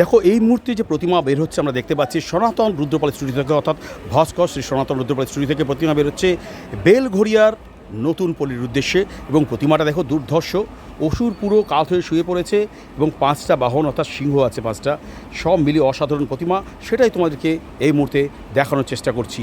দেখো, এই মুহূর্তে যে প্রতিমা বের হচ্ছে আমরা দেখতে পাচ্ছি, সনাতন রুদ্রপাল স্টুডিও থেকে, অর্থাৎ ভাস্কর শ্রী সনাতন রুদ্রপাল স্টুডিও থেকে প্রতিমা বের হচ্ছে বেলঘড়িয়ার নতুন পল্লীর উদ্দেশ্যে। এবং প্রতিমাটা দেখো, দুর্ধর্ষ, অসুর পুরো কাত হয়ে শুয়ে পড়েছে এবং পাঁচটা বাহন, অর্থাৎ সিংহ আছে পাঁচটা, সব মিলিয়ে অসাধারণ প্রতিমা। সেটাই তোমাদেরকে এই মুহূর্তে দেখানোর চেষ্টা করছি।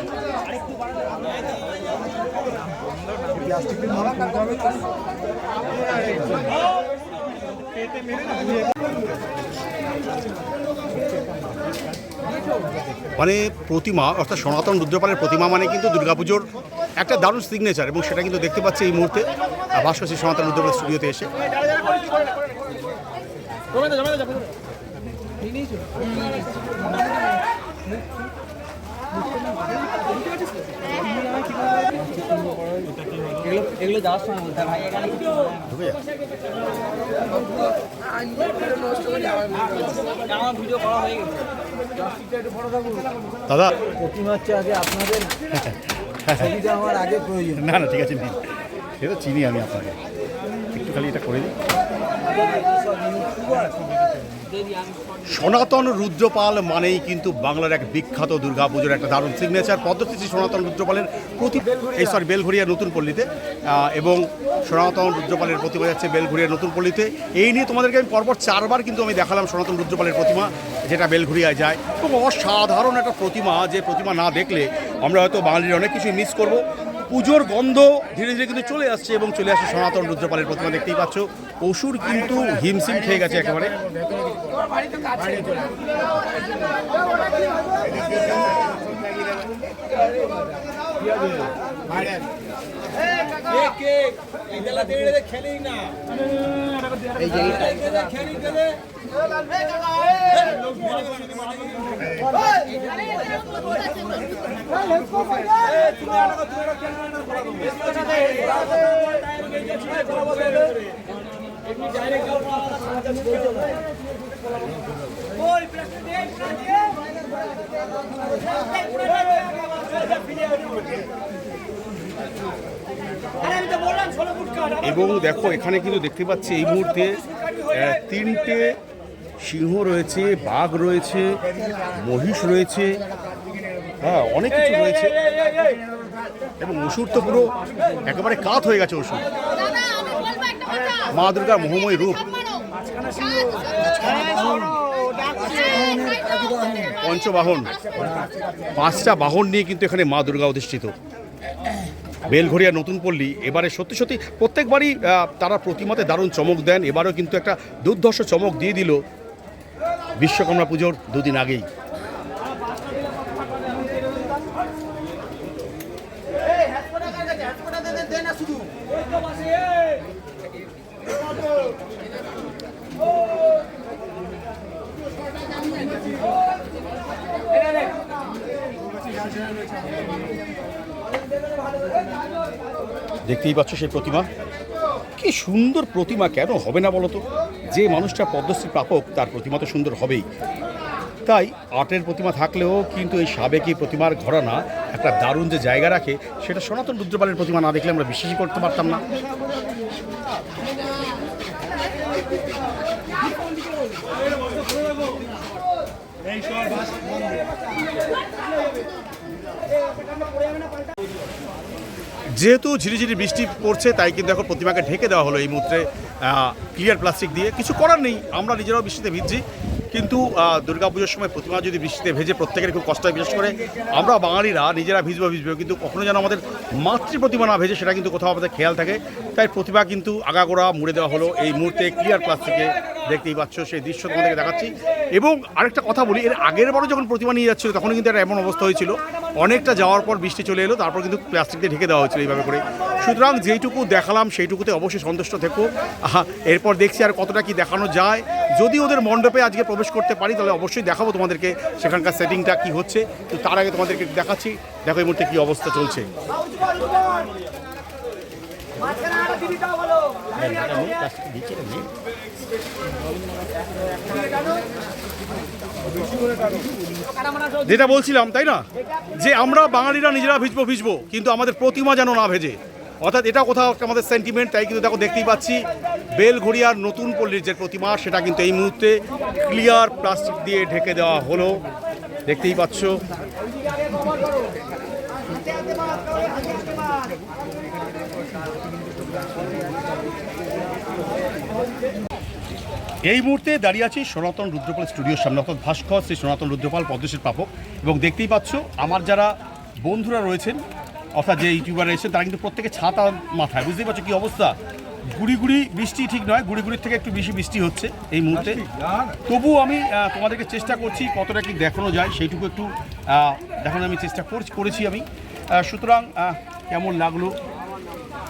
মানে প্রতিমা, অর্থাৎ সনাতন রুদ্রপালের প্রতিমা মানে কিন্তু দুর্গাপুজোর একটা দারুণ সিগনেচার এবং সেটা কিন্তু দেখতে পাচ্ছি এই মুহূর্তে। ভাস্কর সনাতন রুদ্রপাল স্টুডিওতে এসে। এগুলো যাওয়ার সময় বলতে ভাই দাদা। প্রতিমা হচ্ছে আগে আপনাদের ছবিটা আমার আগে প্রয়োজন না না, ঠিক আছে, নিন। সে তো চিনি আমি আপনাকে। একটু খালি এটা করে দিই। সনাতন রুদ্রপাল মানেই কিন্তু বাংলার এক বিখ্যাত দুর্গাপুজোর একটা দারুণ সিগনেচার পদ্ধতি সনাতন রুদ্রপালের প্রতি এই সরি বেলঘড়িয়া নতুন পল্লীতে। এবং সনাতন রুদ্রপালের প্রতিমা যাচ্ছে বেলঘড়িয়া নতুন পল্লীতে। এই নিয়ে তোমাদেরকে আমি পরপর চারবার কিন্তু আমি দেখালাম সনাতন রুদ্রপালের প্রতিমা, যেটা বেলঘড়িয়ায় যায়। এবং অসাধারণ একটা প্রতিমা, যে প্রতিমা না দেখলে আমরা হয়তো বাঙালির অনেক কিছুই মিস করব। পুজোর গন্ধ ধীরে ধীরে কিন্তু চলে আসছে এবং চলে আসছে সনাতন রুদ্রপালের প্রতিমা দেখতেই পাচ্ছ। অসুর কিন্তু হিমসিম খেয়ে গেছে একেবারে। এবং দেখো এখানে কিন্তু দেখতে পাচ্ছি এই মুহূর্তে তিনটে সিংহ রয়েছে, বাঘ রয়েছে, মহিষ রয়েছে হ্যাঁ অনেক কিছু রয়েছে। এবং অসুর তো পুরো একেবারে কাত হয়ে গেছে কথা মা দুর্গার মোহময় রূপ। পঞ্চবাহন। পাঁচটা বাহন নিয়ে কিন্তু এখানে মা দুর্গা অধিষ্ঠিত। বেলঘরিয়া নতুন পল্লী। এবারে সত্যি সত্যি প্রত্যেকবারই তারা প্রতিমাতে দারুণ চমক দেন। এবারও কিন্তু একটা দুর্ধর্ষ চমক দিয়ে দিল বিশ্বকর্মা পুজোর দুদিন আগেই। দেখতেই পাচ্ছ সেই প্রতিমা। কি সুন্দর প্রতিমা কেন হবে না বলতো? যে মানুষটা পদ্মশ্রী প্রাপক, তার প্রতিমা তো সুন্দর হবেই। তাই আর্টের প্রতিমা থাকলেও কিন্তু এই সাবেকি প্রতিমার ঘরানা একটা দারুণ যে জায়গা রাখে, সেটা সনাতন রুদ্রপালের প্রতিমা না দেখলে আমরা বিশ্বাসই করতে পারতাম না। যেহেতু ঝিরিঝিরি বৃষ্টি পড়ছে, তাই কিন্তু এখন প্রতিমাকে ঢেকে দেওয়া হলো এই মুহূর্তে ক্লিয়ার প্লাস্টিক দিয়ে। কিছু করার নেই, আমরা নিজেরাও বৃষ্টিতে ভিজছি। কিন্তু দুর্গাপুজোর সময় প্রতিমা যদি বৃষ্টিতে ভেজে প্রত্যেকের খুব কষ্ট হয়, বিশেষ করে আমরা বাঙালিরা নিজেরা ভিজবো ভিজবো কিন্তু কখনো যেন আমাদের মাতৃ প্রতিমা না ভেজে, সেটা কিন্তু কোথাও আমাদের খেয়াল থাকে। তাই প্রতিমা কিন্তু আগাগোড়া মুড়ে দেওয়া হলো এই মুহূর্তে ক্লিয়ার প্লাস্টিকে দেখতেই পাচ্ছ, সেই দৃশ্য তোমাদেরকে দেখাচ্ছি। এবং আরেকটা কথা বলি, এর আগের বারও যখন প্রতিমা নিয়ে যাচ্ছিল, তখন কিন্তু একটা এমন অবস্থা হয়েছিল অনেকটা যাওয়ার পর বৃষ্টি চলে এলো, তারপর কিন্তু প্লাস্টিক দিয়ে ঢেকে দেওয়া হয়েছিল এইভাবে করে। সুতরাং যেইটুকু দেখালাম, সেইটুকুতে অবশ্যই সন্তুষ্ট থেকো। এরপর দেখছি আর কতটা কি দেখানো যায়। যদি ওদের মণ্ডপে আজকে প্রবেশ করতে পারি, তাহলে অবশ্যই দেখাবো তোমাদেরকে সেখানকার সেটিংটা কি হচ্ছে। তো তার আগে তোমাদেরকে দেখাচ্ছি, দেখো এই মুহূর্তে কী অবস্থা চলছে। যেটা বলছিলাম, তাই না? যে আমরা বাঙালিরা নিজেরা ভিজবো ভিজবো, কিন্তু আমাদের প্রতিমা যেন না ভেজে। অর্থাৎ এটা কোথাও আমাদের সেন্টিমেন্ট তাই কিন্তু দেখো, দেখতেই পাচ্ছি, বেলঘড়িয়ার নতুন পল্লীর যে প্রতিমা, সেটা কিন্তু এই মুহূর্তে ক্লিয়ার প্লাস্টিক দিয়ে ঢেকে দেওয়া হলো। দেখতেই পাচ্ছ। এই মুহূর্তে দাঁড়িয়ে আছি সনাতন রুদ্রপাল স্টুডিওর সামনে অর্থাৎ ভাস্কর শ্রী সনাতন রুদ্রপাল পদ্মশ্রীর প্রাপক এবং দেখতেই পাচ্ছ আমার যারা বন্ধুরা রয়েছেন অর্থাৎ যে ইউটিউবার রয়েছেন তারা কিন্তু প্রত্যেকে ছাতা মাথায়। বুঝতেই পারছ কি অবস্থা? গুড়ি গুড়ি বৃষ্টি ঠিক নয় গুড়ি গুড়ির থেকে একটু বেশি বৃষ্টি হচ্ছে এই মুহূর্তে। তবু আমি তোমাদেরকে চেষ্টা করছি কতটা কি দেখানো যায় সেইটুকু একটু দেখানোর আমি চেষ্টা করেছি আমি। সুতরাং কেমন লাগল?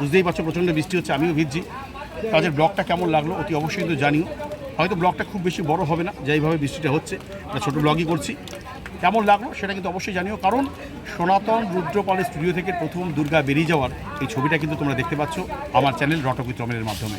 বুঝতেই পারছ, প্রচণ্ড বৃষ্টি হচ্ছে, আমিও ভিজছি। তাদের ব্লগটা কেমন লাগল, অতি অবশ্যই কিন্তু জানিও। হয়তো ব্লগটা খুব বেশি বড় হবে না যেইভাবে বৃষ্টিটা হচ্ছে একটা ছোটো ব্লগই করছি। কেমন লাগল সেটা কিন্তু অবশ্যই জানিও, কারণ সনাতন রুদ্রপালের স্টুডিও থেকে প্রথম দুর্গা বেরিয়ে যাওয়ার এই ছবিটা কিন্তু তোমরা দেখতে পাচ্ছ আমার চ্যানেল রটক উইথ মাধ্যমে।